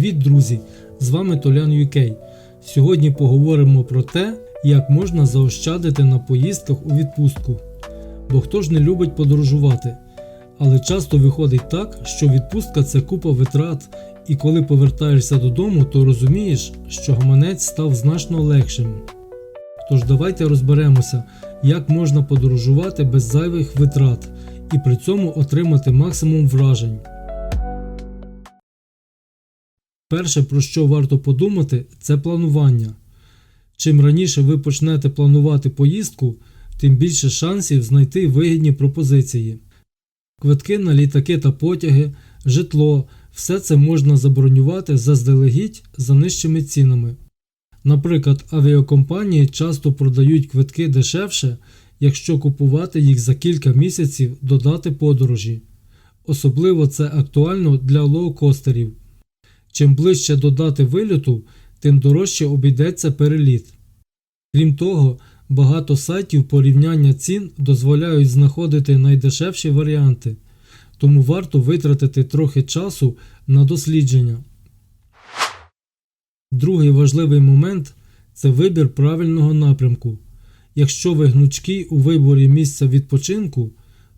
Привіт, друзі! З вами Толян UK. Сьогодні поговоримо про те, як можна заощадити на поїздках у відпустку. Бо хто ж не любить подорожувати? Але часто виходить так, що відпустка це купа витрат, і коли повертаєшся додому, то розумієш, що гаманець став значно легшим. Тож давайте розберемося, як можна подорожувати без зайвих витрат і при цьому отримати максимум вражень. Перше, про що варто подумати, це планування. Чим раніше ви почнете планувати поїздку, тим більше шансів знайти вигідні пропозиції. Квитки на літаки та потяги, житло все це можна забронювати заздалегідь за нижчими цінами. Наприклад, авіакомпанії часто продають квитки дешевше, якщо купувати їх за кілька місяців до дати подорожі. Особливо це актуально для лоукостерів. Чим ближче до дати вильоту, тим дорожче обійдеться переліт. Крім того, багато сайтів порівняння цін дозволяють знаходити найдешевші варіанти, тому варто витратити трохи часу на дослідження. Другий важливий момент це вибір правильного напрямку. Якщо ви гнучкі у виборі місця відпочинку,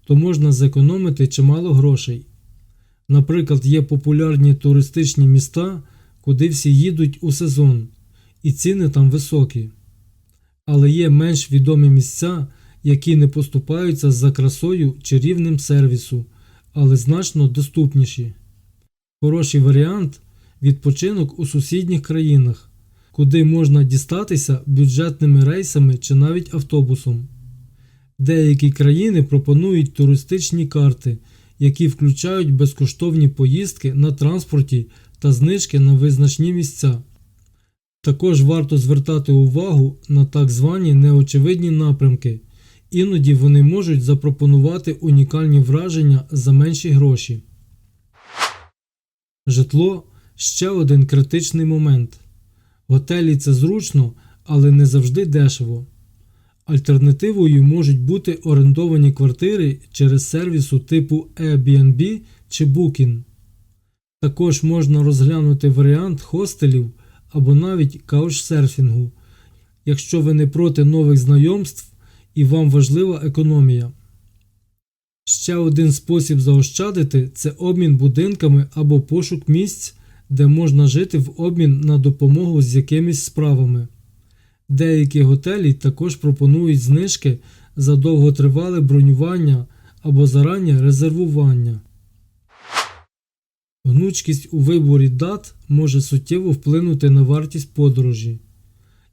то можна зекономити чимало грошей. Наприклад, є популярні туристичні міста, куди всі їдуть у сезон, і ціни там високі. Але є менш відомі місця, які не поступаються за красою чи рівнем сервісу, але значно доступніші. Хороший варіант відпочинок у сусідніх країнах, куди можна дістатися бюджетними рейсами чи навіть автобусом. Деякі країни пропонують туристичні карти які включають безкоштовні поїздки на транспорті та знижки на визначні місця. Також варто звертати увагу на так звані неочевидні напрямки, іноді вони можуть запропонувати унікальні враження за менші гроші. Житло ще один критичний момент. Готелі це зручно, але не завжди дешево. Альтернативою можуть бути орендовані квартири через сервісу типу Airbnb чи Booking. Також можна розглянути варіант хостелів або навіть каучсерфінгу, якщо ви не проти нових знайомств і вам важлива економія. Ще один спосіб заощадити це обмін будинками або пошук місць, де можна жити в обмін на допомогу з якимись справами. Деякі готелі також пропонують знижки за довготривале бронювання або зараннє резервування. Гнучкість у виборі дат може суттєво вплинути на вартість подорожі.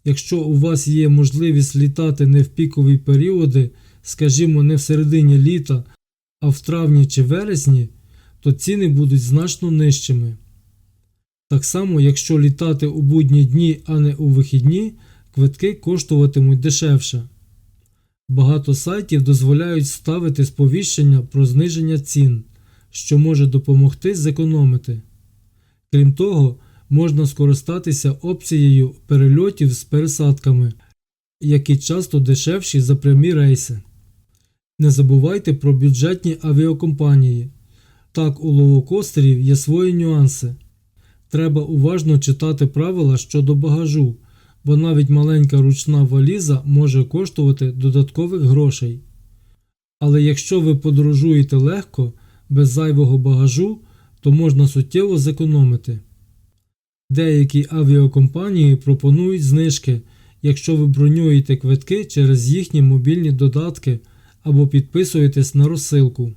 Якщо у вас є можливість літати не в пікові періоди, скажімо, не в середині літа, а в травні чи вересні, то ціни будуть значно нижчими. Так само, якщо літати у будні дні, а не у вихідні квитки коштуватимуть дешевше. Багато сайтів дозволяють ставити сповіщення про зниження цін, що може допомогти зекономити. Крім того, можна скористатися опцією перельотів з пересадками, які часто дешевші за прямі рейси. Не забувайте про бюджетні авіакомпанії. Так, у лоукостерів є свої нюанси. Треба уважно читати правила щодо багажу бо навіть маленька ручна валіза може коштувати додаткових грошей. Але якщо ви подорожуєте легко, без зайвого багажу, то можна суттєво зекономити. Деякі авіакомпанії пропонують знижки, якщо ви бронюєте квитки через їхні мобільні додатки або підписуєтесь на розсилку.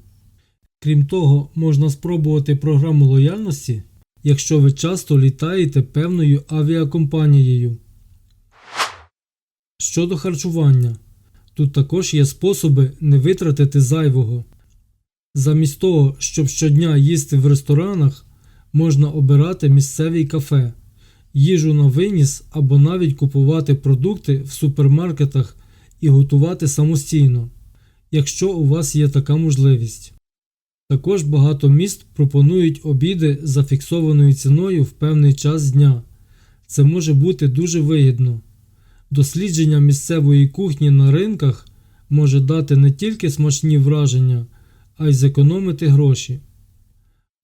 Крім того, можна спробувати програму лояльності, якщо ви часто літаєте певною авіакомпанією. Щодо харчування, тут також є способи не витратити зайвого. Замість того, щоб щодня їсти в ресторанах, можна обирати місцеві кафе, їжу на виніс або навіть купувати продукти в супермаркетах і готувати самостійно, якщо у вас є така можливість. Також багато міст пропонують обіди за фіксованою ціною в певний час дня. Це може бути дуже вигідно. Дослідження місцевої кухні на ринках може дати не тільки смачні враження, а й зекономити гроші.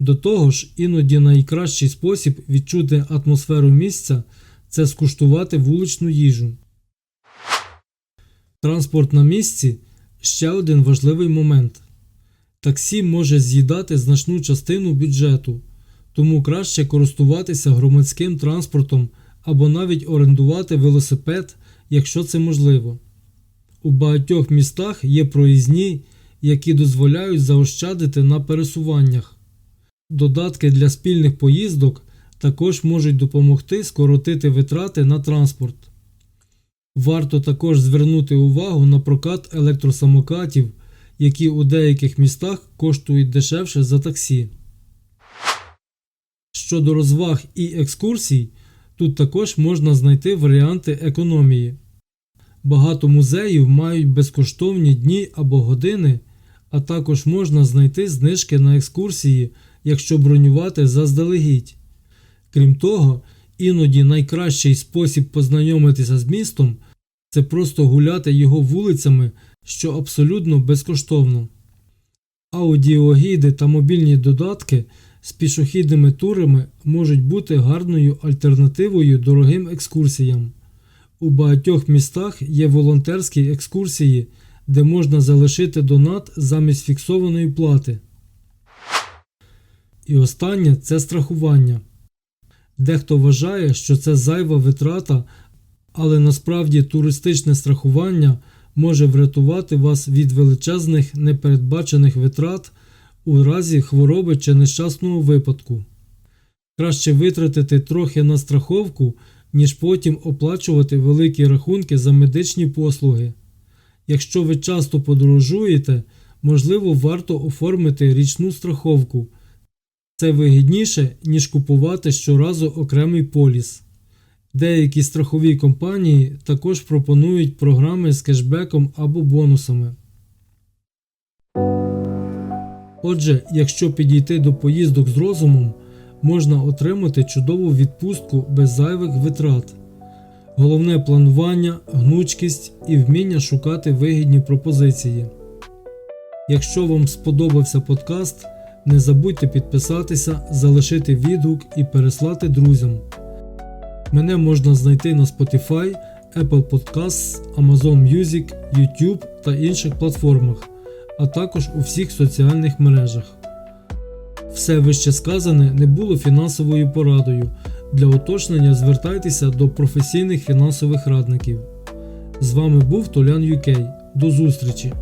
До того ж, іноді найкращий спосіб відчути атмосферу місця це скуштувати вуличну їжу. Транспорт на місці ще один важливий момент. Таксі може з'їдати значну частину бюджету, тому краще користуватися громадським транспортом або навіть орендувати велосипед, якщо це можливо. У багатьох містах є проїзні, які дозволяють заощадити на пересуваннях. Додатки для спільних поїздок також можуть допомогти скоротити витрати на транспорт. Варто також звернути увагу на прокат електросамокатів, які у деяких містах коштують дешевше за таксі. Щодо розваг і екскурсій, тут також можна знайти варіанти економії. Багато музеїв мають безкоштовні дні або години, а також можна знайти знижки на екскурсії, якщо бронювати заздалегідь. Крім того, іноді найкращий спосіб познайомитися з містом це просто гуляти його вулицями, що абсолютно безкоштовно. Аудіогіди та мобільні додатки з пішохідними турами можуть бути гарною альтернативою дорогим екскурсіям. У багатьох містах є волонтерські екскурсії, де можна залишити донат замість фіксованої плати. І останнє це страхування. Дехто вважає, що це зайва витрата, але насправді туристичне страхування може врятувати вас від величезних непередбачених витрат у разі хвороби чи нещасного випадку. Краще витратити трохи на страховку, ніж потім оплачувати великі рахунки за медичні послуги. Якщо ви часто подорожуєте, можливо, варто оформити річну страховку. Це вигідніше, ніж купувати щоразу окремий поліс. Деякі страхові компанії також пропонують програми з кешбеком або бонусами. Отже, якщо підійти до поїздок з розумом, можна отримати чудову відпустку без зайвих витрат. Головне планування, гнучкість і вміння шукати вигідні пропозиції. Якщо вам сподобався подкаст, не забудьте підписатися, залишити відгук і переслати друзям. Мене можна знайти на Spotify, Apple Podcasts, Amazon Music, YouTube та інших платформах, а також у всіх соціальних мережах. Все вище сказане не було фінансовою порадою. Для уточнення звертайтеся до професійних фінансових радників. З вами був Толян Юкей. До зустрічі!